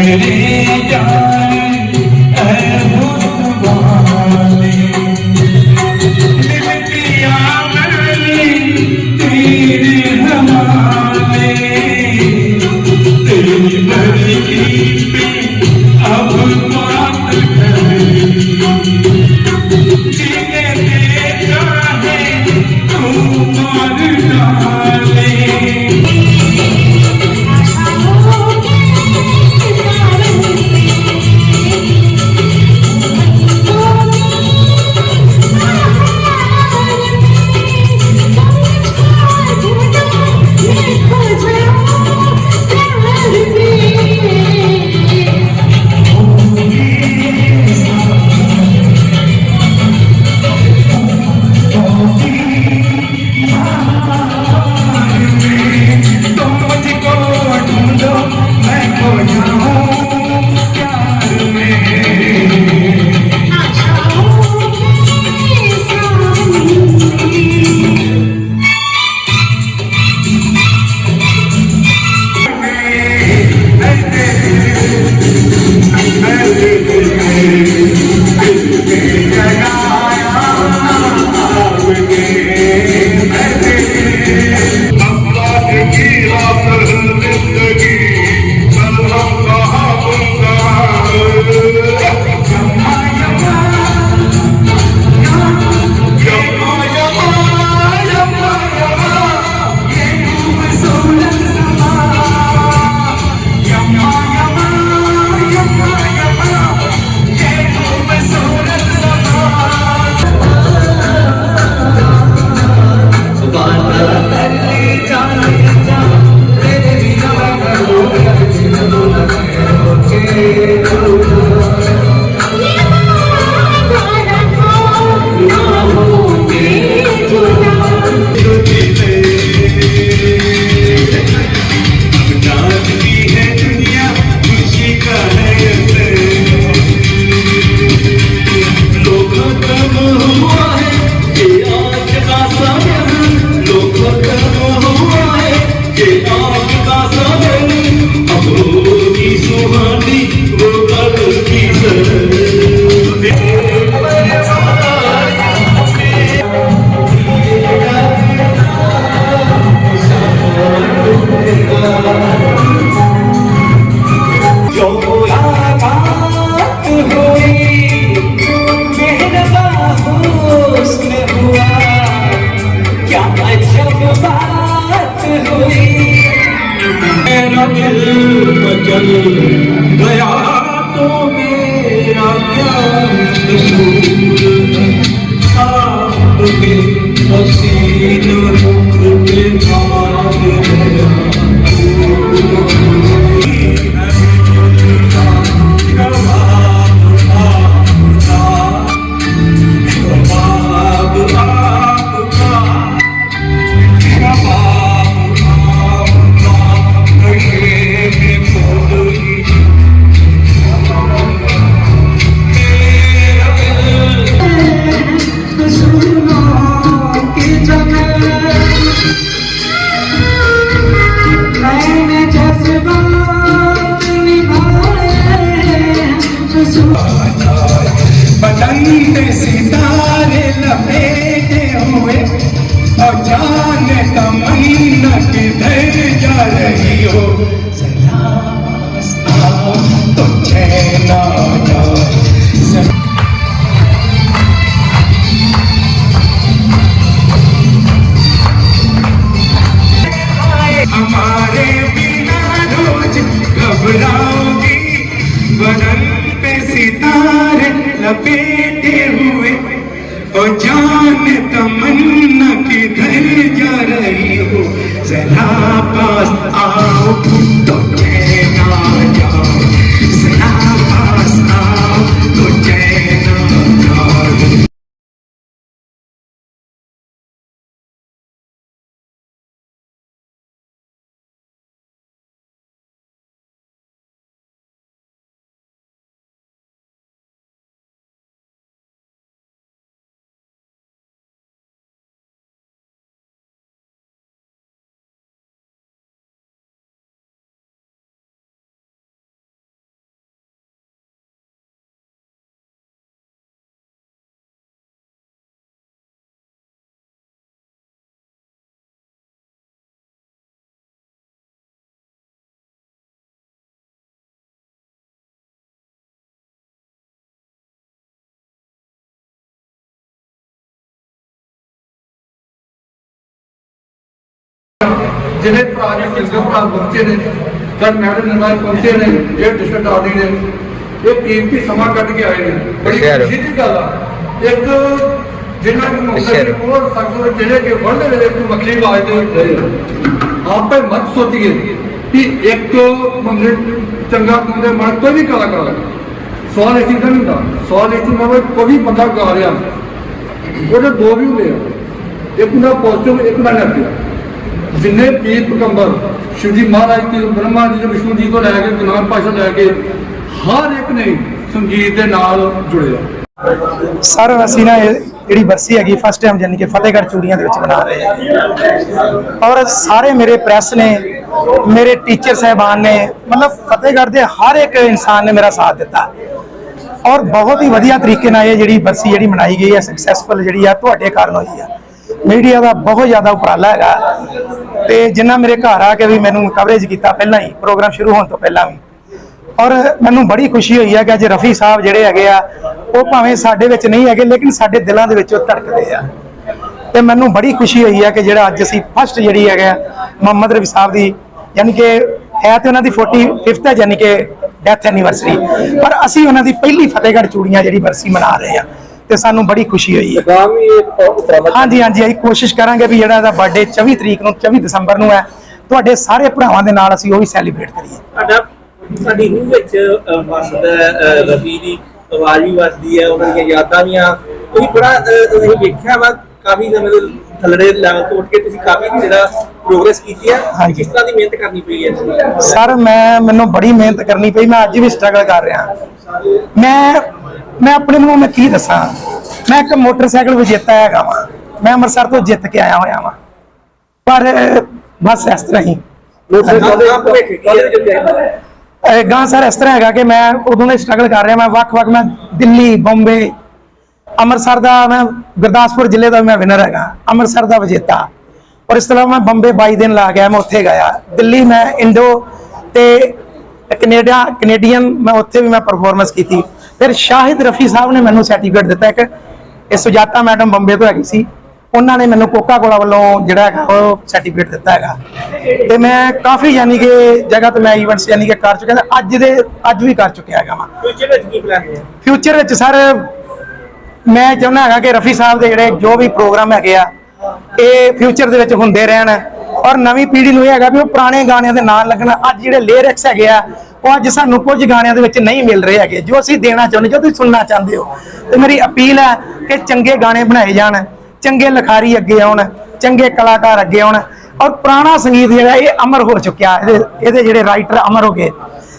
मेरे फिर सितारे लपेटे हुए, और जान तमन्ना किधर जा रही हो। तो हमारे बिना रोज घबराओगी, बदन पे सितारे लपेट ਜਿਹੜੇ ਭਰਾ ਨੇ ਚੰਗੇ ਭਰਾ ਪਹੁੰਚੇ ਨੇ ਜਦ ਮੈਡਮ ਨਿਰਮਾਣ ਪਹੁੰਚੇ ਨੇ ਇਹ ਡਿਸਟ੍ਰਿਕਟ ਆਦੀ ਨੇ ਇਹ ਕੀਮਤੀ ਸਮਾਂ ਕੱਢ ਕੇ ਆਏ ਨੇ। ਬੜੀ। ਖੁਸ਼ੀ ਦੀ ਗੱਲ ਆ। ਇੱਕ ਜਿਨ੍ਹਾਂ ਨੂੰ ਮੌਕੇ। ਤੇ ਕੋਲ ਸਕਸੋ ਜਿਹੜੇ ਕਿ ਵੜਦੇ ਵੇਲੇ ਕੋਈ ਮੱਖੀ ਤੇ ਡਰੇ ਆਪੇ ਮਤ ਸੋਚੀਏ ਕਿ ਇੱਕ ਬੰਦੇ ਚੰਗਾ ਬੰਦੇ ਮਨ ਕੋਈ ਵੀ ਕਲਾਕਾਰ ਹੈ ਸਵਾਲ ਇਸ ਦਾ ਨਹੀਂ ਹੁੰਦਾ। ਸਵਾਲ ਇਸ ਦਾ ਵੀ ਕੋਈ ਬੰਦਾ ਗਾ ਰਿਹਾ। ਉਹਦੇ ਦੋ ਵੀ ਹੁੰਦੇ ਆ। ਇੱਕ ਹੁੰਦਾ ਪੋਜ਼ਿਟਿਵ ਇੱਕ ਹੁੰਦਾ ਨੈਗੇਟਿਵ ਜਿੰਨੇ ਪੀਰ ਪਕੰਬਰ ਸ਼ਿਵਜੀ ਮਹਾਰਾਜ ਤੇ ਬ੍ਰਹਮਾ ਜੀ ਤੇ ਵਿਸ਼ਨੂੰ ਜੀ ਤੋਂ ਲੈ ਕੇ ਗੁਰਨਾਮ ਪਾਸ਼ਾ ਲੈ ਕੇ ਹਰ ਇੱਕ ਨੇ ਸੰਗੀਤ ਦੇ ਨਾਲ ਜੁੜਿਆ। ਸਰ, ਅਸੀਂ ਨਾ ਇਹ ਜਿਹੜੀ ਬਰਸੀ ਹੈਗੀ ਫਸਟ ਟਾਈਮ ਜਾਨੀ ਕਿ ਫਤਿਹਗੜ੍ਹ ਚੂੜੀਆਂ ਦੇ ਵਿੱਚ ਮਨਾ ਰਹੇ ਹਾਂ। ਔਰ ਸਾਰੇ ਮੇਰੇ ਪ੍ਰੈਸ ਨੇ, ਮੇਰੇ ਟੀਚਰ ਸਹਿਬਾਨ ਨੇ, ਮਤਲਬ ਫਤਿਹਗੜ੍ਹ ਦੇ ਹਰ ਇੱਕ ਇਨਸਾਨ ਨੇ ਮੇਰਾ ਸਾਥ ਦਿੱਤਾ। ਔਰ ਬਹੁਤ ਹੀ ਵਧੀਆ ਤਰੀਕੇ ਨਾਲ ਇਹ ਜਿਹੜੀ ਬਰਸੀ ਜਿਹੜੀ ਮਨਾਈ ਗਈ ਹੈ ਸਕਸੈਸਫੁਲ ਜਿਹੜੀ ਆ, ਤੁਹਾਡੇ ਕਾਰਨ ਹੋਈ ਆ। ਮੀਡੀਆ ਦਾ ਬਹੁਤ ਜ਼ਿਆਦਾ ਉਪਰਾਲਾ ਹੈਗਾ। ਤੇ ਜਿੰਨਾ ਮੇਰੇ ਘਰ ਆ ਕੇ ਵੀ ਮੈਨੂੰ ਕਵਰੇਜ ਕੀਤਾ ਪਹਿਲਾਂ ਹੀ ਪ੍ਰੋਗਰਾਮ ਸ਼ੁਰੂ ਹੋਣ ਤੋਂ ਪਹਿਲਾਂ ਵੀ। ਔਰ ਮੈਨੂੰ ਬੜੀ ਖੁਸ਼ੀ ਹੋਈ ਹੈ ਕਿ ਅੱਜ ਰਫੀ ਸਾਹਿਬ ਜਿਹੜੇ ਹੈਗੇ ਆ, ਉਹ ਭਾਵੇਂ ਸਾਡੇ ਵਿੱਚ ਨਹੀਂ ਹੈਗੇ, ਲੇਕਿਨ ਸਾਡੇ ਦਿਲਾਂ ਦੇ ਵਿੱਚ ਉਹ ਧੜਕਦੇ ਆ। ਤੇ ਮੈਨੂੰ ਬੜੀ ਖੁਸ਼ੀ ਹੋਈ ਹੈ ਕਿ ਜਿਹੜਾ ਅੱਜ ਅਸੀਂ ਫਸਟ ਜਿਹੜੀ ਹੈਗਾ ਮੁਹੰਮਦ ਰਫੀ ਸਾਹਿਬ ਦੀ, ਯਾਨੀ ਕਿ ਹੈ ਤੇ ਉਹਨਾਂ ਦੀ 45th ਹੈ, ਯਾਨੀ ਕਿ ਡੈਥ ਐਨੀਵਰਸਰੀ ਪਰ ਅਸੀਂ ਉਹਨਾਂ ਦੀ ਪਹਿਲੀ ਫਤਿਹਗੜ੍ਹ ਚੂੜੀਆਂ ਜਿਹੜੀ ਬਰਸੀ ਮਨਾ ਰਹੇ ਆ। ਤੇ ਸਾਨੂੰ ਬੜੀ ਖੁਸ਼ੀ ਹੋਈ ਹੈ। ਹਾਂਜੀ ਹਾਂਜੀ ਅਸੀਂ ਕੋਸ਼ਿਸ਼ ਕਰਾਂਗੇ ਵੀ ਜਿਹੜਾ ਇਹਦਾ ਬਰਥਡੇ 24 ਤਰੀਕ ਨੂੰ 24 ਦਸੰਬਰ ਨੂੰ ਹੈ ਤੁਹਾਡੇ ਸਾਰੇ ਭਰਾਵਾਂ ਦੇ ਨਾਲ ਅਸੀਂ ਉਹ ਵੀ ਸੈਲੀਬ੍ਰੇਟ ਕਰੀਏ। ਸਾਡਾ ਸਾਡੀ ਰੂਹ ਵਿੱਚ ਵਸਦਾ ਰਫੀ ਦੀ ਆਵਾਜ਼ ਵੀ ਵਸਦੀ ਹੈ ਉਹਨਾਂ ਦੀਆਂ ਯਾਦਾਂ ਵੀ ਆ। ਤੁਸੀਂ ਬੜਾ ਅਸੀਂ ਵੇਖਿਆ ਵਾ ਕਾਫੀ ਸਮੇਂ ਦੇ ਥੱਲੜੇ ਲੈਵਲ ਤੋਂ ਉੱਠ ਕੇ ਤੁਸੀਂ ਕਾਫੀ ਜਿਹੜਾ ਪ੍ਰੋਗਰੈਸ ਕੀਤੀ ਹੈ। ਹਾਂਜੀ। ਕਿਸ ਤਰ੍ਹਾਂ ਦੀ ਮਿਹਨਤ ਕਰਨੀ ਪਈ ਹੈ? ਸਰ ਮੈਂ ਮੈਨੂੰ ਬੜੀ ਮਿਹਨਤ ਕਰਨੀ ਪਈ ਮੈਂ ਅੱਜ ਵੀ ਸਟਰਗਲ ਕਰ ਰਿਹਾ। ਮੈਂ ਮੈਂ ਆਪਣੇ ਨੂੰ ਮੈਂ ਕੀ ਦੱਸਾਂ? ਮੈਂ ਇੱਕ ਮੋਟਰਸਾਈਕਲ ਵਿਜੇਤਾ ਹੈਗਾ ਵਾਂ। ਮੈਂ ਅੰਮ੍ਰਿਤਸਰ ਤੋਂ ਜਿੱਤ ਕੇ ਆਇਆ ਹੋਇਆ ਵਾਂ। ਪਰ, ਬਸ ਇਸ ਤਰ੍ਹਾਂ ਹੀ। ਗਾਂ ਸਰ ਇਸ ਤਰ੍ਹਾਂ ਹੈਗਾ ਕਿ ਮੈਂ ਉਦੋਂ ਦਾ ਸਟਰਗਲ ਕਰ ਰਿਹਾ। ਮੈਂ ਵੱਖ-ਵੱਖ, ਮੈਂ ਦਿੱਲੀ, ਬੰਬੇ, ਅੰਮ੍ਰਿਤਸਰ ਦਾ ਮੈਂ ਗੁਰਦਾਸਪੁਰ ਜ਼ਿਲ੍ਹੇ ਦਾ ਮੈਂ ਵਿਨਰ ਹੈਗਾ। ਅੰਮ੍ਰਿਤਸਰ ਦਾ ਵਿਜੇਤਾ। ਔਰ ਇਸ ਤੋਂ ਇਲਾਵਾ ਮੈਂ ਬੰਬੇ 22 ਦਿਨ ਲਾ ਗਿਆ ਮੈਂ ਉੱਥੇ ਗਿਆ। ਦਿੱਲੀ ਮੈਂ ਇੰਡੋ ਤੇ ਕੈਨੇਡਾ, ਕੈਨੇਡੀਅਨ ਮੈਂ ਉੱਥੇ ਵੀ ਮੈਂ ਪਰਫਾਰਮੈਂਸ ਕੀਤੀ। ਫਿਰ ਸ਼ਾਹਿਦ ਰਫੀ ਸਾਹਿਬ ਨੇ ਮੈਨੂੰ ਸਰਟੀਫਿਕੇਟ ਦਿੱਤਾ ਇੱਕ। ਇਹ ਸੁਜਾਤਾ ਮੈਡਮ ਬੰਬੇ ਤੋਂ ਹੈਗੀ ਸੀ। ਉਹਨਾਂ ਨੇ ਮੈਨੂੰ ਕੋਕਾ ਕੋਲਾ ਵੱਲੋਂ ਜਿਹੜਾ ਹੈਗਾ ਉਹ ਸਰਟੀਫਿਕੇਟ ਦਿੱਤਾ ਹੈਗਾ। ਤੇ ਮੈਂ ਕਾਫੀ ਯਾਨੀ ਕਿ ਜਗ੍ਹਾ ਤੇ ਮੈਂ ਇਵੈਂਟਸ ਯਾਨੀ ਕਿ ਕਰ ਚੁੱਕਿਆ ਅੱਜ ਦੇ ਅੱਜ ਵੀ ਕਰ ਚੁੱਕਿਆ ਹੈਗਾ ਵਾਂ। ਫਿਊਚਰ ਵਿੱਚ ਕੀ ਪਲਾਨ ਹੈ? ਫਿਊਚਰ ਵਿੱਚ ਸਰ ਮੈਂ ਚਾਹੁੰਦਾ ਹੈਗਾ ਕਿ ਰਫੀ ਸਾਹਿਬ ਦੇ ਜਿਹੜੇ ਜੋ ਵੀ ਪ੍ਰੋਗਰਾਮ ਹੈਗੇ ਆ ਇਹ ਫਿਊਚਰ ਦੇ ਵਿੱਚ ਹੁੰਦੇ ਰਹਿਣ। ਔਰ ਨਵੀਂ ਪੀੜ੍ਹੀ ਨੂੰ ਇਹ ਹੈਗਾ ਵੀ ਉਹ ਪੁਰਾਣੇ ਗਾਣਿਆਂ ਦੇ ਨਾਲ ਲੱਗਣਾ। ਅੱਜ ਜਿਹੜੇ ਲਿਰਿਕਸ ਹੈਗੇ ਆ, ਉਹ ਅੱਜ ਸਾਨੂੰ ਕੁਝ ਗਾਣਿਆਂ ਦੇ ਵਿੱਚ ਨਹੀਂ ਮਿਲ ਰਹੇ ਹੈਗੇ। ਜੋ ਅਸੀਂ ਦੇਣਾ ਚਾਹੁੰਦੇ, ਜੋ ਤੁਸੀਂ ਸੁਣਨਾ ਚਾਹੁੰਦੇ ਹੋ। ਤੇ ਮੇਰੀ ਅਪੀਲ ਹੈ ਕਿ ਚੰਗੇ ਗਾਣੇ ਬਣਾਏ ਜਾਣ, ਚੰਗੇ ਲਿਖਾਰੀ ਅੱਗੇ ਆਉਣ, ਚੰਗੇ ਕਲਾਕਾਰ ਅੱਗੇ ਆਉਣ। ਔਰ ਪੁਰਾਣਾ ਸੰਗੀਤ ਜਿਹੜਾ, ਇਹ ਅਮਰ ਹੋ ਚੁੱਕਿਆ। ਇਹਦੇ ਇਹਦੇ ਜਿਹੜੇ ਰਾਈਟਰ ਅਮਰ ਹੋ ਗਏ,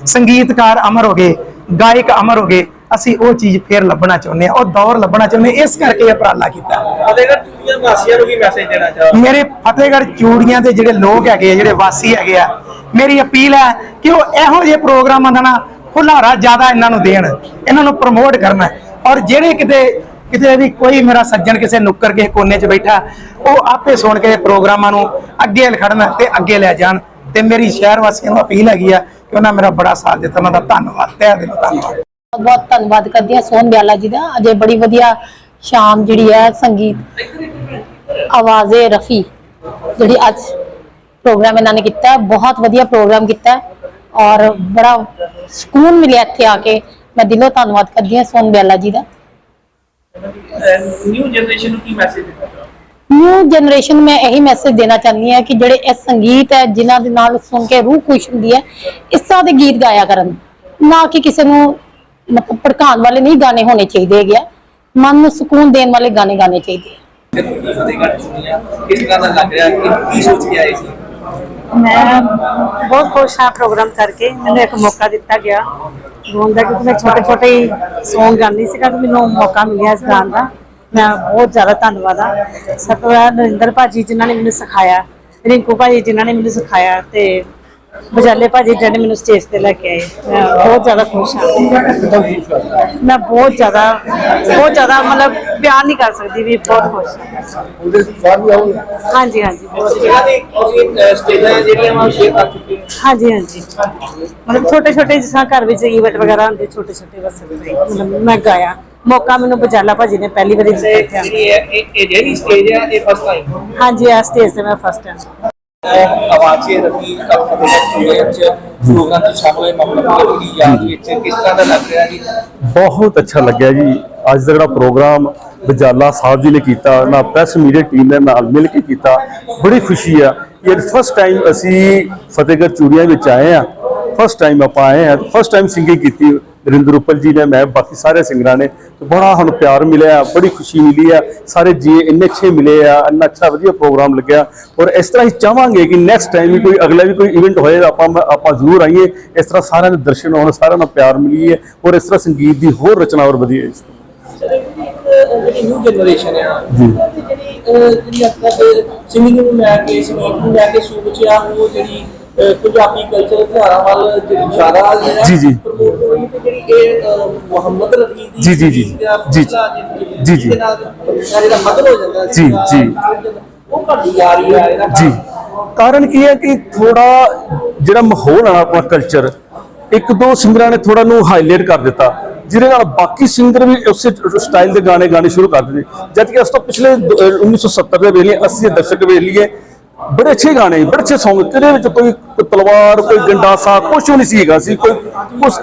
ਸੰਗੀਤਕਾਰ ਅਮਰ ਹੋ ਗਏ, ਗਾਇਕ ਅਮਰ ਹੋ ਗਏ। ਅਸੀਂ ਉਹ ਚੀਜ਼ ਫੇਰ ਲੱਭਣਾ ਚਾਹੁੰਦੇ ਆ ਉਹ ਦੌਰ ਲੱਭਣਾ ਚਾਹੁੰਦੇ। ਇਸ ਕਰਕੇ ਇਹ ਉਪਰਾਲਾ ਕੀਤਾ। ਫਤਿਹਗੜ੍ਹ ਚੂੜੀਆਂ ਵਾਸੀਆਂ ਨੂੰ ਵੀ ਮੈਸੇਜ ਦੇਣਾ ਚਾਹੁੰਦਾ ਮੇਰੇ ਫਤਿਹਗੜ੍ਹ ਚੂੜੀਆਂ ਦੇ ਜਿਹੜੇ ਲੋਕ ਹੈਗੇ ਆ ਜਿਹੜੇ ਵਾਸੀ ਹੈਗੇ ਆ ਮੇਰੀ ਅਪੀਲ ਹੈ ਕਿ ਉਹ ਇਹੋ ਜਿਹੇ ਪ੍ਰੋਗਰਾਮਾਂ ਦਾ ਨਾ ਹੁਲਾਰਾ ਜ਼ਿਆਦਾ ਇਹਨਾਂ ਨੂੰ ਦੇਣ ਇਹਨਾਂ ਨੂੰ ਪ੍ਰਮੋਟ ਕਰਨਾ। ਔਰ ਜਿਹੜੇ ਕਿਤੇ ਕਿਤੇ ਵੀ ਕੋਈ ਮੇਰਾ ਸੱਜਣ ਕਿਸੇ ਨੁੱਕਰ ਕੇ ਕੋਨੇ 'ਚ ਬੈਠਾ ਉਹ ਆਪੇ ਸੁਣ ਕੇ ਪ੍ਰੋਗਰਾਮਾਂ ਨੂੰ ਅੱਗੇ ਖੜਨ ਤੇ ਅੱਗੇ ਲੈ ਜਾਣ। ਤੇ ਮੇਰੀ ਸ਼ਹਿਰ ਵਾਸੀਆਂ ਨੂੰ ਅਪੀਲ ਹੈਗੀ ਆ ਕਿ ਉਹਨਾਂ ਮੇਰਾ ਬੜਾ ਸਾਥ ਦਿੱਤਾ ਉਹਨਾਂ ਦਾ ਧੰਨਵਾਦ ਤਹਿ ਦਿਲੋਂ ਧੰਨਵਾਦ। ਬਹੁਤ ਬਹੁਤ ਧੰਨਵਾਦ ਕਰਦੀ ਹਾਂ ਸੋਹਣ ਬਿਆਲਾ ਜੀ ਦਾ। ਅਜੇ ਬੜੀ ਵਧੀਆ ਸ਼ਾਮ ਜਿਹੜੀ ਹੈ ਸੰਗੀਤ ਆਵਾਜ਼ੇ ਰਫੀ ਜਿਹੜੀ ਅੱਜ ਪ੍ਰੋਗਰਾਮ ਇਹਨਾਂ ਨੇ ਕੀਤਾ ਬਹੁਤ ਵਧੀਆ ਪ੍ਰੋਗਰਾਮ ਕੀਤਾ ਔਰ ਬੜਾ ਸਕੂਨ ਮਿਲਿਆ ਇੱਥੇ ਆ ਕੇ। ਮੈਂ ਦਿਲੋਂ ਧੰਨਵਾਦ ਕਰਦੀ ਹਾਂ ਸੋਹਣ ਬਿਆਲਾ ਜੀ ਦਾ। ਨਿਊ ਜਨਰੇਸ਼ਨ ਨੂੰ ਕੀ ਮੈਸੇਜ ਦੇਣਾ ਨਿਊ ਜਨਰੇਸ਼ਨ ਮੈਂ ਇਹੀ ਮੈਸੇਜ ਦੇਣਾ ਚਾਹੁੰਦੀ ਹਾਂ ਕਿ ਜਿਹੜੇ ਇਹ ਸੰਗੀਤ ਹੈ ਜਿਨ੍ਹਾਂ ਦੇ ਨਾਲ ਸੁਣ ਕੇ ਰੂਹ ਖੁਸ਼ ਹੁੰਦੀ ਹੈ ਇਸ ਤਰ੍ਹਾਂ ਦੇ ਗੀਤ ਗਾਇਆ ਕਰਨ। ਨਾ ਕਿ ਕਿਸੇ ਨੂੰ ਮਤਲਬ ਭੜਕਾਉਣ ਵਾਲੇ ਨਹੀਂ ਗਾਣੇ ਹੋਣੇ ਚਾਹੀਦੇ ਹੈਗੇ ਆ। ਮਨ ਨੂੰ ਸਕੂਨ ਦੇਣ ਵਾਲੇ ਗਾਣੇ ਗਾਣੇ ਚਾਹੀਦੇ ਆ। ਫਤਿਹਗੜ੍ਹ ਚੂੜੀਆਂ ਕਿਸ ਤਰ੍ਹਾਂ ਦਾ ਲੱਗ ਰਿਹਾ? ਕਿ ਕੀ ਸੋਚ ਕੇ ਆਏ ਸੀ? ਮੈਂ ਬਹੁਤ ਖੁਸ਼ ਹਾਂ ਪ੍ਰੋਗਰਾਮ ਕਰਕੇ। ਮੈਨੂੰ ਇੱਕ ਮੌਕਾ ਦਿੱਤਾ ਗਿਆ। ਗਾਉਣ ਦਾ ਕਿਉਂਕਿ ਮੈਂ ਛੋਟੇ ਛੋਟੇ ਹੀ Song ਗਾਉਂਦੀ ਸੀਗਾ ਤੇ ਮੈਨੂੰ ਮੌਕਾ ਮਿਲਿਆ ਇਸ ਗਾਣ ਦਾ। ਮੈਂ ਬਹੁਤ ਜ਼ਿਆਦਾ ਧੰਨਵਾਦ ਆ ਸਭ ਤੋਂ ਪਹਿਲਾਂ ਨਰਿੰਦਰ ਭਾਜੀ ਜਿਨ੍ਹਾਂ ਨੇ ਮੈਨੂੰ ਸਿਖਾਇਆ ਰਿੰਕੂ ਭਾਜੀ ਜਿਨ੍ਹਾਂ ਨੇ ਮੈਨੂੰ ਸਿਖਾਇਆ ਤੇ ਬਜਾਲੇ ਭਾਜੀ ਜਿਹਨੇ ਮੈਨੂੰ ਸਟੇਜ ਤੇ ਲੈ ਕੇ ਆਏ ਮੈਂ ਬਹੁਤ ਜ਼ਿਆਦਾ ਖੁਸ਼ ਹਾਂ। ਮੈਂ ਬਹੁਤ ਜ਼ਿਆਦਾ ਬਹੁਤ ਜ਼ਿਆਦਾ ਮਤਲਬ ਬਿਆਨ ਨਹੀਂ ਕਰ ਸਕਦੀ ਵੀ ਬਹੁਤ ਖੁਸ਼ ਹਾਂ। ਹਾਂਜੀ ਹਾਂਜੀ। ਜਿਹੜਾ ਹਾਂਜੀ ਹਾਂਜੀ। ਮਤਲਬ ਛੋਟੇ ਛੋਟੇ ਜਿਸ ਤਰ੍ਹਾਂ ਘਰ ਵਿੱਚ ਇਵੈਂਟ ਵਗੈਰਾ ਹੁੰਦੇ ਛੋਟੇ ਛੋਟੇ ਬਸ ਮਤਲਬ ਮੈਂ ਗਾਇਆ। ਮੌਕਾ ਮੈਨੂੰ ਬਜਾਲਾ ਭਾਜੀ ਨੇ ਪਹਿਲੀ ਵਾਰੀ ਦਿੱਤਾ। ਜਿਹੜੀ ਇਹ ਇਹ ਜਿਹੜੀ ਸਟੇਜ ਹੈ ਇਹ ਫਸਟ ਟਾਈਮ। ਹਾਂਜੀ ਆ ਸਟੇਜ ਤੇ ਮੈਂ ਫਸਟ ਟਾਈਮ ਆਵਾਜ਼ੇ ਰਫੀ ਪ੍ਰੋਗਰਾਮ ਚ ਸ਼ਾਮਲ ਹੋਏ ਮਾਮਲਾ ਦੀ ਯਾਦ ਵਿੱਚ ਕਿਸ ਤਰ੍ਹਾਂ ਦਾ ਲੱਗ ਰਿਹਾ ਜੀ ਬਹੁਤ ਅੱਛਾ ਲੱਗਿਆ ਜੀ। ਅੱਜ ਦਾ ਜਿਹੜਾ ਪ੍ਰੋਗਰਾਮ ਬਜਾਲਾ ਸਾਹਿਬ ਜੀ ਨੇ ਕੀਤਾ, ਨਾ ਪ੍ਰੈਸ ਮੀਡੀਆ ਟੀਮ ਦੇ ਨਾਲ ਮਿਲ ਕੇ ਕੀਤਾ। ਬੜੀ ਖੁਸ਼ੀ ਆ ਕਿ ਫਸਟ ਟਾਈਮ ਅਸੀਂ ਫਤਿਹਗੜ੍ਹ ਚੂੜੀਆਂ ਵਿੱਚ ਆਏ ਆ। ਫਸਟ ਟਾਈਮ ਆਪਾਂ ਆਏ ਆ ਫਸਟ ਟਾਈਮ ਸਿੰਗਿੰਗ ਕੀਤੀ। ਨਰਿੰਦਰ ਉਪਲ ਜੀ ਨੇ ਮੈਂ ਬਾਕੀ ਸਾਰੇ ਸਿੰਗਰਾਂ ਨੇ ਤੇ ਬੜਾ ਹੁਣ ਪਿਆਰ ਮਿਲਿਆ ਬੜੀ ਖੁਸ਼ੀ ਮਿਲੀ ਆ। ਸਾਰੇ ਜੀ ਇੰਨੇ ਅੱਛੇ ਮਿਲੇ ਆ ਇੰਨਾ ਅੱਛਾ ਵਧੀਆ ਪ੍ਰੋਗਰਾਮ ਲੱਗਿਆ। ਔਰ ਇਸ ਤਰ੍ਹਾਂ ਹੀ ਚਾਹਾਂਗੇ ਕਿ ਨੈਕਸਟ ਟਾਈਮ ਵੀ ਕੋਈ ਅਗਲਾ ਵੀ ਕੋਈ ਇਵੈਂਟ ਹੋਏ ਆਪਾਂ ਆਪਾਂ ਜ਼ਰੂਰ ਆਈਏ। ਇਸ ਤਰ੍ਹਾਂ ਸਾਰਿਆਂ ਦੇ ਦਰਸ਼ਨ ਹੋਣ ਸਾਰਿਆਂ ਨਾਲ ਪਿਆਰ ਮਿਲੀਏ ਔਰ ਇਸ ਤਰ੍ਹਾਂ ਸੰਗੀਤ ਦੀ ਹੋਰ ਰਚਨਾ ਹੋਰ ਵਧੀਆ ਇਸ ਤਰ੍ਹਾਂ ਜਿਹੜੀ ਨਿਊ ਜਨਰੇਸ਼ਨ ਆ ਉਹਨਾਂ ਦੀ ਜਿਹੜੀ ਅਹ, ਜਿਹੜੀ ਅੱਜ ਤੱਕ ਸਿੰਗਿੰਗ ਨੂੰ ਲੈ ਕੇ ਸੰਗੀਤ ਨੂੰ ਲੈ ਕੇ ਸੋਚ ਆ ਉਹ ਜਿਹੜੀ ਅਹ, ਪੰਜਾਬੀ ਕਲਚਰ ਤਿਉਹਾਰਾਂ ਵੱਲ ਜਿਹੜੀ ਜ਼ਿਆਦਾ ਜੀ, ਜੀ। ਪ੍ਰਮੋਟ ਜਿਹੜੀ ਇਹ ਮੁਹੰਮਦ ਰਫੀ ਦੀ ਜੀ, ਜੀ, ਜੀ, ਦਾ ਜੀ, ਜੀ, ਜੀ। ਜਿਹਦੇ ਨਾਲ ਬੰਦਾ ਜਿਹੜਾ ਮਦਨ ਹੋ ਜਾਂਦਾ ਜੀ, ਸੀਗਾ, ਜੀ। ਉਹ ਘਟਦੀ ਜਾ ਰਹੀ ਹੈ ਇਹਦਾ ਜੀ ਕਾਰਨ ਕੀ ਹੈ ਕਿ ਥੋੜਾ ਜਿਹੜਾ ਮਾਹੌਲ ਆ ਨਾ ਆਪਣਾ ਕਲਚਰ ਇੱਕ ਦੋ ਸਿੰਗਰਾਂ ਨੇ ਥੋੜਾ ਨੂੰ ਹਾਈਲਾਈਟ ਕਰ ਦਿੱਤਾ ਜਿਹਦੇ ਨਾਲ ਬਾਕੀ ਸਿੰਗਰ ਵੀ ਉਸੇ ਸਟਾਈਲ ਦੇ ਗਾਣੇ ਗਾਣੇ ਸ਼ੁਰੂ ਕਰ ਦਿੱਤੇ ਜਦ ਕਿ ਉਸ ਤੋਂ ਪਿਛਲੇ ਦ- ਅਹ 1970 ਦੇ ਵੇਲੇ 80 ਦੇ ਦਸ਼ਕ ਵੇਲੇ ਬੜੇ ਅੱਛੇ ਗਾਣੇ ਬੜੇ ਅੱਛੇ Song ਕਿਹਦੇ ਵਿੱਚ ਕੋਈ ਤਲਵਾਰ ਕੋਈ ਗੰਡਾਸਾ ਕੁਝ ਨਹੀਂ ਸੀਗਾ ਸੀ ਕੋਈ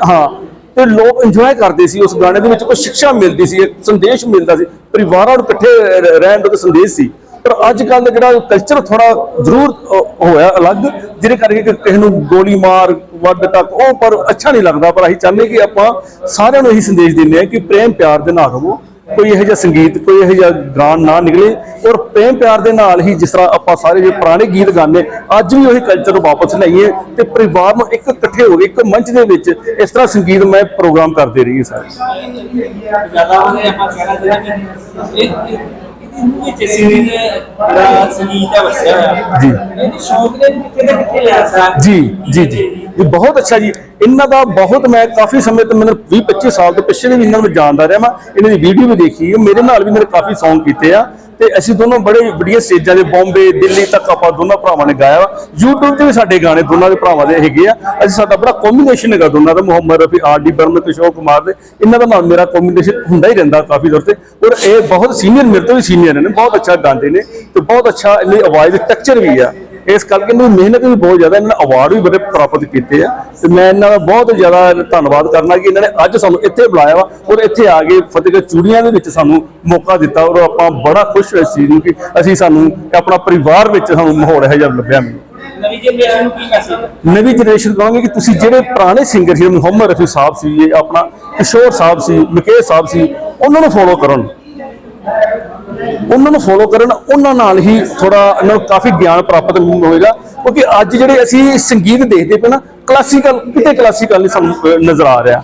ਹਾਂ ਤੇ ਲੋਕ ਇੰਜੋਏ ਕਰਦੇ ਸੀ ਉਸ ਗਾਣੇ ਦੇ ਵਿੱਚ, ਕੋਈ ਸਿੱਖਿਆ ਮਿਲਦੀ ਸੀ, ਇੱਕ ਸੰਦੇਸ਼ ਮਿਲਦਾ ਸੀ, ਪਰਿਵਾਰਾਂ ਨੂੰ ਇਕੱਠੇ ਰਹਿਣ ਦਾ ਕੋਈ ਸੰਦੇਸ਼ ਸੀ। ਪਰ ਅੱਜ ਕੱਲ ਦਾ ਜਿਹੜਾ ਕਲਚਰ ਥੋੜਾ ਜ਼ਰੂਰ ਹੋਇਆ ਅਲੱਗ, ਜਿਹਦੇ ਕਰਕੇ ਕਿਸੇ ਨੂੰ ਗੋਲੀ ਮਾਰ, ਵੱਡ ਤੱਕ, ਉਹ ਪਰ ਅੱਛਾ ਨਹੀਂ ਲੱਗਦਾ। ਪਰ ਅਸੀਂ ਚਾਹੁੰਦੇ ਕਿ ਆਪਾਂ ਸਾਰਿਆਂ ਨੂੰ ਇਹੀ ਸੰਦੇਸ਼ ਦਿੰਦੇ ਆ ਕਿ ਪ੍ਰੇਮ ਪਿਆਰ ਦੇ ਨਾਲ ਰਹੋ ਕੋਈ ਇਹੋ ਜਿਹਾ ਸੰਗੀਤ ਕੋਈ ਇਹੋ ਜਿਹਾ ਗਾਣ ਨਾ ਨਿਕਲੇ ਔਰ ਪ੍ਰੇਮ ਪਿਆਰ ਦੇ ਨਾਲ ਹੀ ਜਿਸ ਤਰ੍ਹਾਂ ਆਪਾਂ ਸਾਰੇ ਜੇ ਪੁਰਾਣੇ ਗੀਤ ਗਾਉਂਦੇ ਅੱਜ ਵੀ ਉਹੀ ਕਲਚਰ ਨੂੰ ਵਾਪਸ ਲਿਆਈਏ ਤੇ ਪਰਿਵਾਰ ਨੂੰ ਇੱਕ ਇਕੱਠੇ ਹੋ ਕੇ ਇੱਕ ਮੰਚ ਦੇ ਵਿੱਚ ਇਸ ਤਰ੍ਹਾਂ ਸੰਗੀਤ ਮੈਂ ਪ੍ਰੋਗਰਾਮ ਕਰਦੇ ਰਹੀਏ ਸਾਰੇ। ਜ਼ਿਆਦਾ ਉਹਨੇ ਆਪਾਂ ਕਹਿਣਾ ਜਿਹੜਾ ਕਿ ਇਹ ਇਹ- ਇਹਦੀ ਮੂੰਹ ਵਿੱਚ ਸਿੰਗਿੰਗ ਜਿਹੜਾ ਸੰਗੀਤ ਦਾ ਵਸਿਆ ਹੋਇਆ। ਜੀ। ਇਹਦੀ ਸ਼ੌਕ ਨੇ ਕਿੱਥੇ ਨਾ ਕਿੱਥੇ ਲਿਆ ਸਾ ਜੀ ਜੀ ਜੀ। ਇਹ ਬਹੁਤ ਅੱਛਾ ਜੀ। ਇਹਨਾਂ ਦਾ ਬਹੁਤ ਮੈਂ ਕਾਫੀ ਸਮੇਂ ਤੋਂ ਮੈਨੂੰ 20 25 ਸਾਲ ਤੋਂ ਪਿੱਛੇ ਵੀ ਇਹਨਾਂ ਨੂੰ ਜਾਣਦਾ ਰਿਹਾ ਮੈਂ ਇਹਨਾਂ ਦੀ ਵੀਡੀਓ ਵੀ ਦੇਖੀ ਮੇਰੇ ਨਾਲ ਵੀ ਮੇਰੇ ਕਾਫੀ ਸੌਂਗ ਕੀਤੇ ਆ। ਤੇ ਅਸੀਂ ਦੋਨੋਂ ਬੜੇ ਵੱਡੀਆਂ ਸਟੇਜਾਂ ਦੇ ਬੰਬੇ, ਦਿੱਲੀ ਤੱਕ ਆਪਾਂ ਦੋਨਾਂ ਭਰਾਵਾਂ ਨੇ ਗਾਇਆ ਵਾ। YouTube ਤੇ ਵੀ ਸਾਡੇ ਗਾਣੇ ਦੋਨਾਂ ਦੇ ਭਰਾਵਾਂ ਦੇ ਹੈਗੇ ਆ। ਅਸੀਂ ਸਾਡਾ ਬੜਾ ਕੰਬੀਨੇਸ਼ਨ ਹੈਗਾ ਦੋਨਾਂ ਦਾ। ਮੁਹੰਮਦ ਰਫੀ ਆਰ ਡੀ ਬਰਮਨ ਕਿਸ਼ੋਰ ਕੁਮਾਰ ਦੇ। ਇਹਨਾਂ ਦਾ ਨਾਲ ਮੇਰਾ ਕੰਬੀਨੇਸ਼ਨ ਹੁੰਦਾ ਹੀ ਰਹਿੰਦਾ ਕਾਫੀ ਦੂਰ ਤੇ। ਔਰ ਇਹ ਬਹੁਤ ਸੀਨੀਅਰ ਮੇਰੇ ਤੋਂ ਵੀ ਸੀਨੀਅਰ ਨੇ। ਬਹੁਤ ਅੱਛਾ ਗਾਉਂਦੇ ਨੇ ਤੇ ਬਹੁਤ ਅੱਛਾ ਇਹਦੀ ਆਵਾਜ਼ ਦੇ ਟੈਕਸਚਰ ਵੀ ਆ। ਇਸ ਕਰਕੇ ਇਹਨਾਂ ਦੀ ਮਿਹਨਤ ਵੀ ਬਹੁਤ ਜ਼ਿਆਦਾ ਇਹਨਾਂ ਨੇ ਅਵਾਰਡ ਵੀ ਬੜੇ ਪ੍ਰਾਪਤ ਕੀਤੇ ਆ ਤੇ ਮੈਂ ਇਹਨਾਂ ਦਾ ਬਹੁਤ ਜ਼ਿਆਦਾ ਧੰਨਵਾਦ ਕਰਨਾ ਕਿ ਇਹਨਾਂ ਨੇ ਅੱਜ ਸਾਨੂੰ ਇੱਥੇ ਬੁਲਾਇਆ ਵਾ ਔਰ ਇੱਥੇ ਆ ਕੇ ਫਤਿਹਗੜ੍ਹ ਚੂੜੀਆਂ ਦੇ ਵਿੱਚ ਸਾਨੂੰ ਮੌਕਾ ਦਿੱਤਾ ਔਰ ਆਪਾਂ ਬੜਾ ਖੁਸ਼ ਹੋਏ ਸੀ ਕਿ ਅਸੀਂ ਸਾਨੂੰ ਆਪਣਾ ਪਰਿਵਾਰ ਵਿੱਚ ਸਾਨੂੰ ਮਾਹੌਲ ਇਹੋ ਜਿਹਾ ਲੱਭਿਆ। ਮੈਨੂੰ ਨਵੀਂ ਜਨਰੇਸ਼ਨ ਨੂੰ ਕੀ ਮੈਸੇਜ ਨਵੀਂ ਜਨਰੇਸ਼ਨ ਕਹਾਂਗੇ ਕਿ ਤੁਸੀਂ ਜਿਹੜੇ ਪੁਰਾਣੇ ਸਿੰਗਰ ਸੀ ਮੁਹੰਮਦ ਰਫੀ ਸਾਹਿਬ ਸੀ ਆਪਣਾ ਕਿਸ਼ੋਰ ਸਾਹਿਬ ਸੀ ਮੁਕੇਸ਼ ਸਾਹਿਬ ਸੀ ਉਹਨਾਂ ਨੂੰ ਫੋਲੋ ਕਰਨ। ਉਹਨਾਂ ਨੂੰ ਫੋਲੋ ਕਰਨ, ਉਹਨਾਂ ਨਾਲ ਹੀ ਥੋੜਾ ਇਹਨਾਂ ਨੂੰ ਕਾਫੀ ਗਿਆਨ ਪ੍ਰਾਪਤ ਹੋਏਗਾ, ਕਿਉਂਕਿ ਅੱਜ ਜਿਹੜੇ ਅਸੀਂ ਸੰਗੀਤ ਦੇਖਦੇ ਪਏ ਨਾ ਕਲਾਸੀਕਲ ਕਿਤੇ ਕਲਾਸੀਕਲ ਨਹੀਂ ਸਾਨੂੰ ਨਜ਼ਰ ਆ ਰਿਹਾ।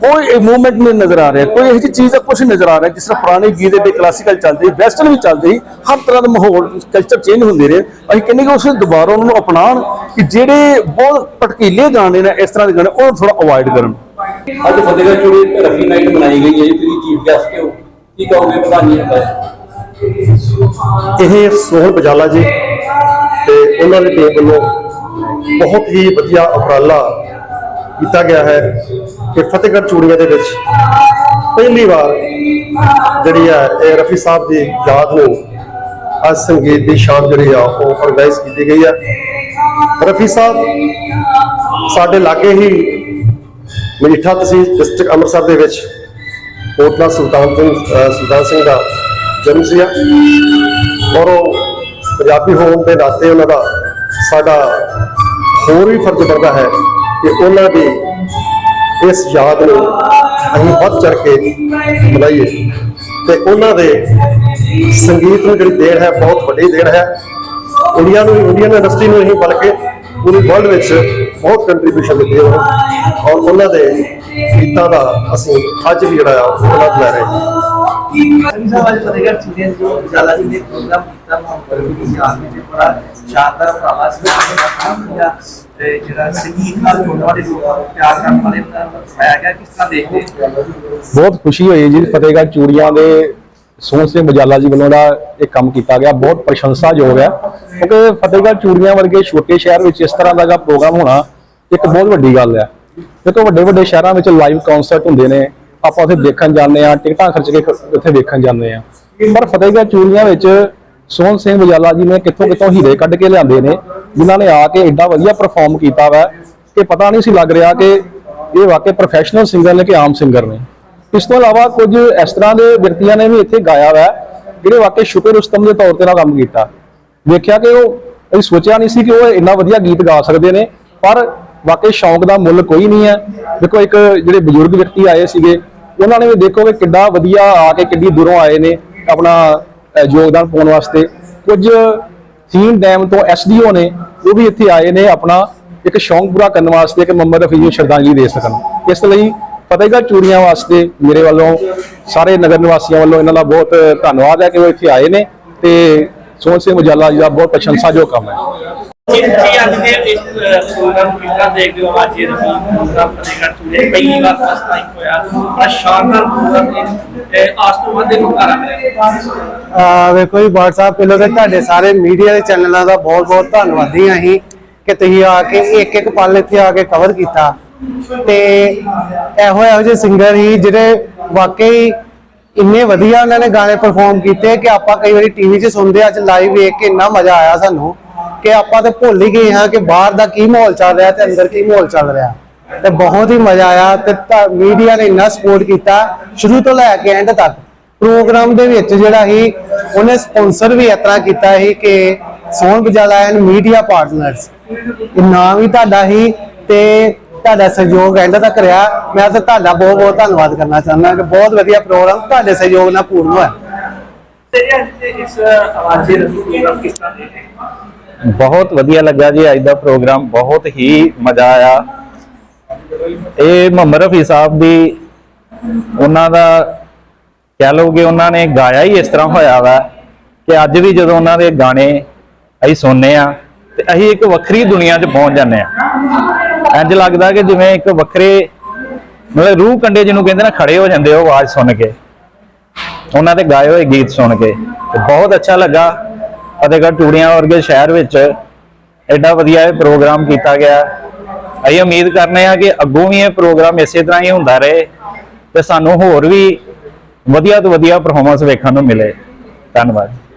ਕੋਈ ਮੂਵਮੈਂਟ ਨਹੀਂ ਨਜ਼ਰ ਆ ਰਿਹਾ, ਕੋਈ ਇਹੋ ਜਿਹੀ ਚੀਜ਼ ਦਾ ਕੁਝ ਨਜ਼ਰ ਆ ਰਿਹਾ, ਜਿਸ ਤਰ੍ਹਾਂ ਪੁਰਾਣੇ ਗੀਤ ਦੇ ਕਲਾਸੀਕਲ ਚੱਲਦੇ ਵੈਸਟਰਨ ਵੀ ਚੱਲਦੇ ਸੀ, ਹਰ ਤਰ੍ਹਾਂ ਦਾ ਮਾਹੌਲ ਕਲਚਰ ਚੇਂਜ ਹੁੰਦੇ ਰਹੇ। ਅਸੀਂ ਕਹਿੰਦੇ ਕਿ ਉਸ ਦੁਬਾਰਾ ਉਹਨਾਂ ਨੂੰ ਅਪਣਾਉਣ, ਕਿ ਜਿਹੜੇ ਬਹੁਤ ਭਟਕੀਲੇ ਗਾਣੇ ਨੇ ਇਸ ਤਰ੍ਹਾਂ ਦੇ ਗਾਣੇ ਉਹ ਥੋੜਾ ਅਵੋਇਡ ਕਰਨ। ਅੱਜ ਫਤਿਹਗੜ੍ਹ ਚੂੜੀ ਰਫੀ ਨਾਈਟ ਮਨਾਈ ਗਈ ਹੈ ਤੁਸੀਂ ਚੀਫ ਗੈਸਟ ਹੋ। ਕੀ ਕਹੋਗੇ ਵਧਾਈਆਂ ਹੈ ਇਹ ਸੋਹਣ ਬਜਾਲਾ ਜੀ ਤੇ ਉਹਨਾਂ ਦੀ ਟੀਮ ਵੱਲੋਂ ਬਹੁਤ ਹੀ ਵਧੀਆ ਉਪਰਾਲਾ ਕੀਤਾ ਗਿਆ ਹੈ ਕਿ ਫਤਿਹਗੜ੍ਹ ਚੂੜੀਆਂ ਦੇ ਵਿੱਚ ਪਹਿਲੀ ਵਾਰ ਜਿਹੜੀ ਹੈ ਇਹ ਰਫੀ ਸਾਹਿਬ ਦੀ ਯਾਦ ਨੂੰ ਅੱਜ ਸੰਗੀਤ ਦੀ ਸ਼ਾਮ ਜਿਹੜੀ ਆ ਉਹ ਆਰਗੇਨਾਈਜ਼ ਕੀਤੀ ਗਈ ਹੈ। ਰਫੀ ਸਾਹਿਬ ਸਾਡੇ ਲਾਗੇ ਹੀ ਮਜੀਠਾ ਤਹਿਸੀਲ ਡਿਸਟ੍ਰਿਕਟ ਅੰਮ੍ਰਿਤਸਰ ਦੇ ਵਿੱਚ ਕੋਟਲਾ ਸੁਲਤਾਨ ਸਿੰਘ ਸੁਲਤਾਨ ਸਿੰਘ ਦਾ ਜਨਮ ਸੀਗਾ। ਔਰ ਉਹ ਪੰਜਾਬੀ ਹੋਣ ਦੇ ਨਾਤੇ ਉਹਨਾਂ ਦਾ ਸਾਡਾ ਹੋਰ ਵੀ ਫਰਜ਼ ਬਣਦਾ ਹੈ ਕਿ ਉਹਨਾਂ ਦੀ ਇਸ ਯਾਦ ਨੂੰ ਅਸੀਂ ਵੱਧ ਚੜ ਕੇ ਮਨਾਈਏ। ਤੇ ਉਹਨਾਂ ਦੇ ਸੰਗੀਤ ਨੂੰ ਜਿਹੜੀ ਦੇਣ ਹੈ, ਬਹੁਤ ਵੱਡੀ ਦੇਣ ਹੈ। ਇੰਡੀਆ ਨੂੰ, ਇੰਡੀਅਨ ਇੰਡਸਟਰੀ ਨੂੰ ਨਹੀਂ ਬਲਕਿ ਪੂਰੀ ਵਰਲਡ ਵਿੱਚ ਬਹੁਤ ਕੰਟਰੀਬਿਊਸ਼ਨ ਦਿੱਤੀ ਹੈ ਔਰ ਉਹਨਾਂ ਦੇ ਗੀਤਾਂ ਦਾ ਅਸੀਂ ਅੱਜ ਵੀ ਜਿਹੜਾ ਆ ਉਹ ਆਨੰਦ ਲੈ ਰਹੇ ਹਾਂ ਜਿਹੜਾ ਸੰਗੀਤ ਨਾਲ ਜੁੜਨ ਵਾਲੇ ਲੋਕ ਪਿਆਰ ਕਰਨ ਵਾਲੇ ਉਹਨਾਂ ਨੂੰ ਦਿਖਾਇਆ ਗਿਆ ਕਿਸ ਤਰ੍ਹਾਂ ਦੇਖਦੇ ਹੋ? ਬਹੁਤ ਖੁਸ਼ੀ ਹੋਈ ਜੀ ਫਤਿਹਗੜ੍ਹ ਚੂੜੀਆਂ ਦੇ ਸੋਹਣ ਸਿੰਘ ਮਜਾਲਾ ਜੀ ਵੱਲੋਂ ਦਾ ਇਹ ਕੰਮ ਕੀਤਾ ਗਿਆ। ਬਹੁਤ ਪ੍ਰਸ਼ੰਸਾਯੋਗ ਹੈ। ਕਿਉਂਕਿ ਫਤਿਹਗੜ੍ਹ ਚੂੜੀਆਂ ਵਰਗੇ ਛੋਟੇ ਸ਼ਹਿਰ ਵਿੱਚ ਇਸ ਤਰ੍ਹਾਂ ਦਾ ਪ੍ਰੋਗਰਾਮ ਹੋਣਾ ਇੱਕ ਬਹੁਤ ਵੱਡੀ ਗੱਲ ਹੈ। ਦੇਖੋ ਵੱਡੇ ਵੱਡੇ ਸ਼ਹਿਰਾਂ ਵਿੱਚ ਲਾਈਵ ਕਨਸਰਟ ਹੁੰਦੇ ਨੇ। ਆਪਾਂ ਉੱਥੇ ਦੇਖਣ ਜਾਂਦੇ ਆ ਟਿਕਟਾਂ ਖਰਚ ਕੇ ਖ- ਉੱਥੇ ਦੇਖਣ ਜਾਂਦੇ ਆ ਪਰ ਫਤਿਹਗੜ੍ਹ ਚੂੜੀਆਂ ਵਿੱਚ ਸੋਹਣ ਸਿੰਘ ਬਜਾਲਾ ਜੀ ਨੇ ਕਿੱਥੋਂ ਕਿੱਥੋਂ ਹੀਰੇ ਕੱਢ ਕੇ ਲਿਆਂਦੇ ਨੇ, ਜਿਨ੍ਹਾਂ ਨੇ ਆ ਕੇ ਐਡਾ ਵਧੀਆ ਪਰਫਾਰਮ ਕੀਤਾ ਵਾ। ਕਿ ਪਤਾ ਨਹੀਂ ਸੀ ਲੱਗ ਰਿਹਾ ਕਿ ਇਹ ਵਾਕਈ ਪ੍ਰੋਫੈਸ਼ਨਲ ਸਿੰਗਰ ਨੇ ਕਿ ਆਮ ਸਿੰਗਰ ਨੇ। ਇਸ ਤੋਂ ਇਲਾਵਾ ਕੁਝ ਇਸ ਤਰ੍ਹਾਂ ਦੇ ਵਿਅਕਤੀਆਂ ਨੇ ਵੀ ਇੱਥੇ ਗਾਇਆ ਵਾ, ਜਿਹੜੇ ਵਾਕਈ ਸ਼ੁਕਰ ਉਸਤਮ ਦੇ ਤੌਰ ਤੇ ਨਾਲ ਕੰਮ ਕੀਤਾ। ਵੇਖਿਆ ਕਿ ਉਹ ਅਸੀਂ ਸੋਚਿਆ ਨਹੀਂ ਸੀ ਕਿ ਉਹ ਇੰਨਾ ਵਧੀਆ ਗੀਤ ਗਾ ਸਕਦੇ ਨੇ, ਪਰ ਵਾਕਈ ਸ਼ੌਂਕ ਦਾ ਮੁੱਲ ਕੋਈ ਨਹੀਂ ਹੈ। ਦੇਖੋ, ਇੱਕ ਜਿਹੜੇ ਬਜ਼ੁਰਗ ਵਿਅਕਤੀ ਆਏ ਸੀਗੇ, ਉਹਨਾਂ ਨੇ ਵੀ ਦੇਖੋ ਕਿ ਕਿੱਡਾ ਵਧੀਆ ਆ ਕੇ ਕਿੱਡੀ ਦੂਰੋਂ ਆਏ ਨੇ ਆਪਣਾ ਯੋਗਦਾਨ ਪਾਉਣ ਵਾਸਤੇ। ਕੁਝ ਸੀਨ ਡੈਮ ਤੋਂ ਐਸਡੀਓ ਨੇ, ਉਹ ਵੀ ਇੱਥੇ ਆਏ ਨੇ ਆਪਣਾ, ਇੱਕ ਸ਼ੌਂਕ ਪੂਰਾ ਕਰਨ ਵਾਸਤੇ ਕਿ ਮੁਹੰਮਦ ਰਫੀਜ਼ ਨੂੰ ਸ਼ਰਧਾਂਜਲੀ ਦੇ ਸਕਣ। ਇਸ ਲਈ ਫਤਿਹਗੜ੍ਹ ਚੂੜੀਆਂ ਵਾਸਤੇ ਮੇਰੇ ਵੱਲੋਂ ਸਾਰੇ ਨਗਰ ਨਿਵਾਸੀਆਂ ਵੱਲੋਂ ਇਹਨਾਂ ਦਾ ਬਹੁਤ ਧੰਨਵਾਦ ਹੈ ਕਿ ਉਹ ਇੱਥੇ ਆਏ ਨੇ ਤੇ ਸੋਹਣ ਸਿੰਘ ਮਜਾਲਾ ਜੀ ਦਾ ਬਹੁਤ ਪ੍ਰਸ਼ੰਸਾਯੋਗ ਕੰਮ ਹੈ। ਜੀ ਜੀ ਅੱਜ ਦੇ ਇਸ ਪ੍ਰੋਗਰਾਮ ਨੂੰ ਕਿਸ ਤਰ੍ਹਾਂ ਦੇਖਦੇ ਹੋ ਅੱਜ ਇਹ ਪ੍ਰੋਗਰਾਮ ਫਤਿਹਗੜ੍ਹ ਪਹਿਲੀ ਵਾਰ ਫਸਟ ਟਾਈਮ ਹੋਇਆ। ਬੜਾ ਸ਼ਾਨਦਾਰ ਪ੍ਰੋਗਰਾਮ ਹੈ ਇਹ ਆਸ ਤੋਂ ਵੱਧ ਇਹਨੂੰ ਕਰਾਂ ਆ ਵੇਖੋ ਜੀ ਬਾਟ ਸਾਹਿਬ ਪਹਿਲਾਂ ਤੇ ਤੁਹਾਡੇ ਸਾਰੇ ਮੀਡੀਆ ਦੇ ਚੈਨਲਾਂ ਦਾ ਬਹੁਤ ਬਹੁਤ ਧੰਨਵਾਦੀ ਹਾਂ ਅਸੀਂ ਕਿ ਤੁਸੀਂ ਆ ਕੇ ਇੱਕ ਇੱਕ ਪਲ ਇੱਥੇ ਆ ਕੇ ਕਵਰ ਕੀਤਾ। ਤੇ ਇਹੋ ਇਹੋ ਜਿਹੇ ਸਿੰਗਰ ਹੀ ਜਿਹੜੇ ਵਾਕਈ ਇੰਨੇ ਵਧੀਆ ਉਹਨਾਂ ਨੇ ਗਾਣੇ ਪਰਫਾਰਮ ਕੀਤੇ ਕਿ ਆਪਾਂ ਕਈ ਵਾਰੀ ਟੀਵੀ 'ਚ ਸੁਣਦੇ ਅੱਜ ਲਾਈਵ ਵੇਖ ਕੇ ਇੰਨਾ ਮਜ਼ਾ ਆਇਆ ਸਾਨੂੰ ਕਿ ਆਪਾਂ ਤੇ ਭੁੱਲ ਹੀ ਗਏ ਹਾਂ ਕਿ ਬਾਹਰ ਦਾ ਕੀ ਮਾਹੌਲ ਚੱਲ ਰਿਹਾ ਤੇ ਅੰਦਰ ਕੀ ਮਾਹੌਲ ਚੱਲ ਰਿਹਾ। ਤੇ ਬਹੁਤ ਹੀ ਮਜ਼ਾ ਆਇਆ ਤੇ ਮੀਡੀਆ ਨੇ ਇੰਨਾ ਸਪੋਰਟ ਕੀਤਾ ਸ਼ੁਰੂ ਤੋਂ ਲੈ ਕੇ ਐਂਡ ਤੱਕ। ਪ੍ਰੋਗਰਾਮ ਦੇ ਵਿੱਚ ਜਿਹੜਾ ਹੀ ਉਹਨੇ ਸਪਾਂਸਰ ਵੀ ਇਸ ਤਰ੍ਹਾਂ ਕੀਤਾ ਸੀ ਕਿ Sohan Bajala and media partners ਇਹ ਨਾਮ ਹੀ ਤੁਹਾਡਾ ਹੀ ਤੇ ਤੁਹਾਡਾ ਸਹਿਯੋਗ ਐਂਡ ਤੱਕ ਰਿਹਾ। ਮੈਂ ਤਾਂ ਤੁਹਾਡਾ ਬਹੁਤ ਬਹੁਤ ਧੰਨਵਾਦ ਕਰਨਾ ਚਾਹੁੰਦਾ ਕਿ ਬਹੁਤ ਵਧੀਆ ਪ੍ਰੋਗਰਾਮ ਤੁਹਾਡੇ ਸਹਿਯੋਗ ਨਾਲ ਪੂਰਨ ਹੋਇਆ? ਬਹੁਤ ਵਧੀਆ ਲੱਗਾ ਜੀ ਅੱਜ ਦਾ ਪ੍ਰੋਗਰਾਮ ਬਹੁਤ ਹੀ ਮਜ਼ਾ ਆਇਆ। ਇਹ ਮੁਹੰਮਦ ਰਫੀ ਸਾਹਿਬ ਦੀ ਉਹਨਾਂ ਦਾ ਕਹਿ ਲਓ ਕਿ ਉਹਨਾਂ ਨੇ ਗਾਇਆ ਹੀ ਇਸ ਤਰ੍ਹਾਂ ਹੋਇਆ ਵਾ ਕਿ ਅੱਜ ਵੀ ਜਦੋਂ ਉਹਨਾਂ ਦੇ ਗਾਣੇ ਅਸੀਂ ਸੁਣਨੇ ਆ ਤੇ ਅਸੀਂ ਇੱਕ ਵੱਖਰੀ ਦੁਨੀਆ 'ਚ ਪਹੁੰਚ ਜਾਂਦੇ ਆ। ਇੰਜ ਲੱਗਦਾ ਕਿ ਜਿਵੇਂ ਇੱਕ ਵੱਖਰੇ, ਮਤਲਬ ਰੂਹ ਕੰਡੇ ਜਿਹਨੂੰ ਕਹਿੰਦੇ ਨਾ, ਖੜੇ ਹੋ ਜਾਂਦੇ ਹੋ ਆਵਾਜ਼ ਸੁਣ ਕੇ। ਉਹਨਾਂ ਦੇ ਗਾਏ ਹੋਏ ਗੀਤ ਸੁਣ ਕੇ। ਬਹੁਤ ਅੱਛਾ ਲੱਗਾ। ਫਤਿਹਗੜ੍ਹ ਟੂੜੀਆਂ ਵਰਗੇ ਸ਼ਹਿਰ ਵਿੱਚ ਐਡਾ ਵਧੀਆ ਇਹ ਪ੍ਰੋਗਰਾਮ ਕੀਤਾ ਗਿਆ। ਅਸੀਂ ਉਮੀਦ ਕਰਨੇ ਆ ਕਿ ਅੱਗੋਂ ਵੀ ਇਹ ਪ੍ਰੋਗਰਾਮ ਇਸੇ ਤਰ੍ਹਾਂ ਹੀ ਹੁੰਦਾ ਰਹੇ ਤੇ ਸਾਨੂੰ ਹੋਰ ਵੀ ਵਧੀਆ ਤੋਂ ਵਧੀਆ ਪਰਫਾਰਮੈਂਸ ਵੇਖਣ ਨੂੰ ਮਿਲੇ। ਧੰਨਵਾਦ।